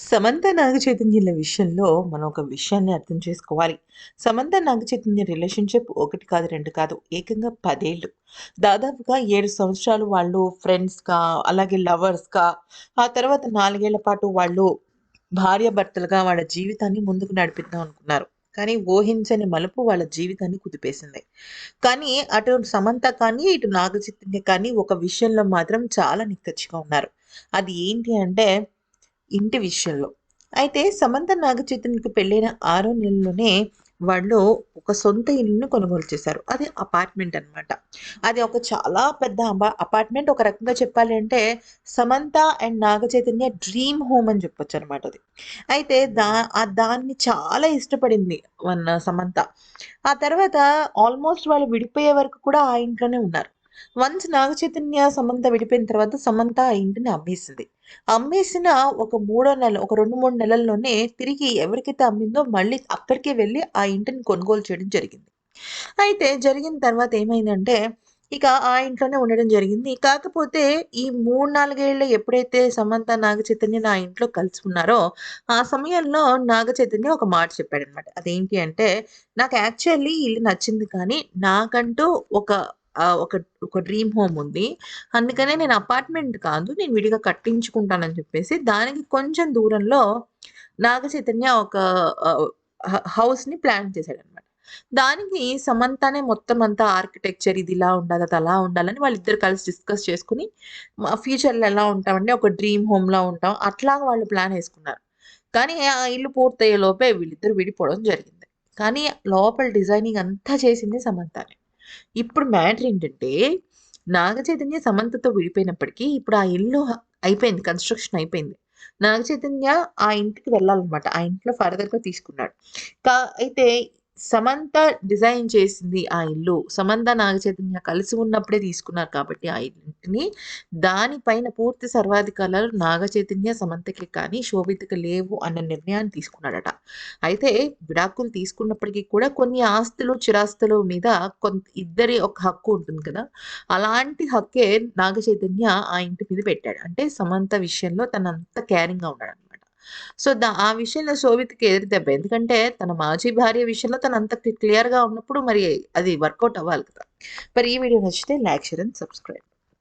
సమంత నాగ చైతన్యుల విషయంలో మనం ఒక విషయాన్ని అర్థం చేసుకోవాలి. సమంత నాగ చైతన్య రిలేషన్షిప్ ఒకటి కాదు రెండు కాదు ఏకంగా పదేళ్ళు. దాదాపుగా ఏడు సంవత్సరాలు వాళ్ళు ఫ్రెండ్స్గా అలాగే లవర్స్గా ఆ తర్వాత నాలుగేళ్ళ పాటు వాళ్ళు భార్యాభర్తలుగా వాళ్ళ జీవితాన్ని ముందుకు నడిపిద్దాం అనుకున్నారు. కానీ ఊహించని మలుపు వాళ్ళ జీవితాన్ని కుదిపేసింది. కానీ అటు సమంత కానీ ఇటు నాగచైతన్య కానీ ఒక విషయంలో మాత్రం చాలా నిక్కచ్చిగా ఉన్నారు. అది ఏంటి అంటే ఇంటి విషయంలో. అయితే సమంత నాగచైతన్యకు పెళ్ళైన ఆరో నెలలోనే వాళ్ళు ఒక సొంత ఇల్లును కొనుగోలు చేశారు. అది అపార్ట్మెంట్ అనమాట అది ఒక చాలా పెద్ద అపార్ట్మెంట్ ఒక రకంగా చెప్పాలి అంటే Samantha and Naga Chaitanya dream home అని చెప్పొచ్చు అనమాట అది. అయితే దా దాన్ని చాలా ఇష్టపడింది వన్ సమంత. ఆ తర్వాత ఆల్మోస్ట్ వాళ్ళు విడిపోయే వరకు కూడా ఆ ఇంట్లోనే ఉన్నారు. వన్స్ నాగ చైతన్య సమంత విడిపోయిన తర్వాత సమంత ఆ ఇంటిని అమ్మేసింది. అమ్మేసిన ఒక మూడో నెల ఒక రెండు మూడు నెలల్లోనే తిరిగి ఎవరికైతే అమ్మిందో మళ్ళీ అక్కడికే వెళ్ళి ఆ ఇంటిని కొనుగోలు చేయడం జరిగింది. అయితే జరిగిన తర్వాత ఏమైందంటే ఇక ఆ ఇంట్లోనే ఉండడం జరిగింది. కాకపోతే ఈ మూడు నాలుగేళ్ళు ఎప్పుడైతే సమంత నాగ చైతన్య నా ఇంట్లో కలిసి ఉన్నారో ఆ సమయంలో నాగ చైతన్య ఒక మాట చెప్పాడనమాట. అదేంటి అంటే నాకు యాక్చువల్లీ ఇల్లు నచ్చింది కానీ నాకంటూ ఒక ఒక ఒక డ్రీమ్ హోమ్ ఉంది. అందుకనే నేను అపార్ట్మెంట్ కాదు నేను విడిగా కట్టించుకుంటానని చెప్పేసి దానికి కొంచెం దూరంలో నాగ చైతన్య ఒక హౌస్ని ప్లాన్ చేశాడనమాట. దానికి సమంతానే మొత్తం అంతా ఆర్కిటెక్చర్ ఇది ఇలా ఉండాలి అది అలా ఉండాలని వాళ్ళిద్దరు కలిసి డిస్కస్ చేసుకుని ఫ్యూచర్లో ఎలా ఉంటామంటే ఒక డ్రీమ్ హోమ్లో ఉంటాం అట్లా వాళ్ళు ప్లాన్ వేసుకున్నారు. కానీ ఆ ఇల్లు పూర్తయ్యే లోపే వీళ్ళిద్దరు విడిపోవడం జరిగింది. కానీ లోపల డిజైనింగ్ అంతా చేసింది సమంతానే. ఇప్పుడు మ్యాటర్ ఏంటంటే నాగ చైతన్య సమంతతో విడిపోయినప్పటికీ ఇప్పుడు ఆ ఇల్లు అయిపోయింది కన్స్ట్రక్షన్ అయిపోయింది. నాగ చైతన్య ఆ ఇంటికి వెళ్ళాలన్నమాట. ఆ ఇంట్లో ఫర్దర్గా తీసుకున్నాడు. కా అయితే సమంత డిజైన్ చేసింది ఆ ఇల్లు. సమంత నాగచైతన్య కలిసి ఉన్నప్పుడే తీసుకున్నారు కాబట్టి ఆ ఇంటిని. దానిపైన పూర్తి సర్వాధికారాలు నాగచైతన్య సమంతకి కానీ శోభితకి లేవు అన్న నిర్ణయాన్ని తీసుకున్నాడట. అయితే విడాకులు తీసుకున్నప్పటికీ కూడా కొన్ని ఆస్తులు చిరాస్తుల మీద కొంత ఇద్దరి ఒక హక్కు ఉంటుంది కదా. అలాంటి హక్కే నాగచైతన్య ఆ ఇంటి మీద పెట్టాడు. అంటే సమంత విషయంలో తనంత కేరింగ్గా ఉన్నాడు సో దా ఆ విషయంలో శోభితకి ఎదురు దెబ్బ. ఎందుకంటే తన మాజీ భార్య విషయంలో తను అంత క్లియర్గా ఉన్నప్పుడు మరి అది వర్కౌట్ అవ్వాలి కదా. మరి ఈ వీడియో నచ్చితే లైక్ షేర్ అండ్ సబ్స్క్రైబ్.